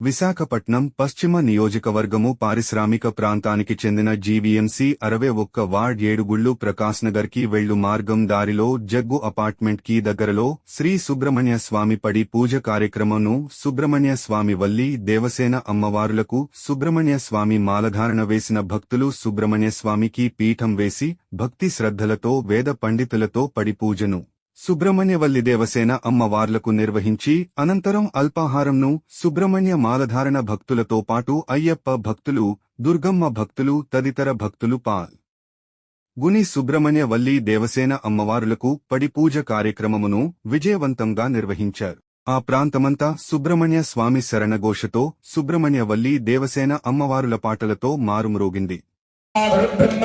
విశాఖపట్నం పశ్చిమ నియోజకవర్గము పారిశ్రామిక ప్రాంతానికి చెందిన జీవీఎంసీ అరవై ఒక్క వార్డ్ ఏడుగుళ్ళు ప్రకాశ్ నగర్కి వెళ్ళు మార్గం దారిలో జగ్గు అపార్ట్మెంట్కి దగ్గరలో శ్రీ సుబ్రహ్మణ్య స్వామి పడి పూజ కార్యక్రమంను సుబ్రహ్మణ్య స్వామి వల్లి దేవసేన అమ్మవారులకు సుబ్రహ్మణ్య స్వామి మాలధారణ వేసిన భక్తులు సుబ్రహ్మణ్య స్వామికి పీఠం వేసి భక్తి శ్రద్ధలతో వేద పండితులతో పడి పూజను సుబ్రహ్మణ్యవల్లి దేవసేన అమ్మవార్లకు నిర్వహించి అనంతరం అల్పాహారంను సుబ్రహ్మణ్య మాలధారణ భక్తులతో పాటు అయ్యప్ప భక్తులు దుర్గమ్మ భక్తులు తదితర భక్తులు పాల్. గుని సుబ్రహ్మణ్యవల్లి దేవసేన అమ్మవారులకు పడిపూజ కార్యక్రమమును విజయవంతంగా నిర్వహించారు. ఆ ప్రాంతమంతా సుబ్రహ్మణ్య స్వామి శరణఘోషతో సుబ్రహ్మణ్యవల్లి దేవసేన అమ్మవారుల పాటలతో మారుమ్రోగింది. గురుబ్రహ్మ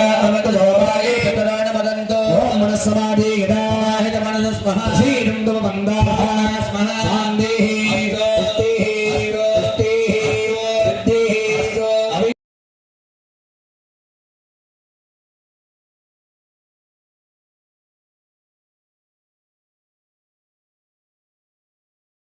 वीरं तव वन्दास्मरान्देः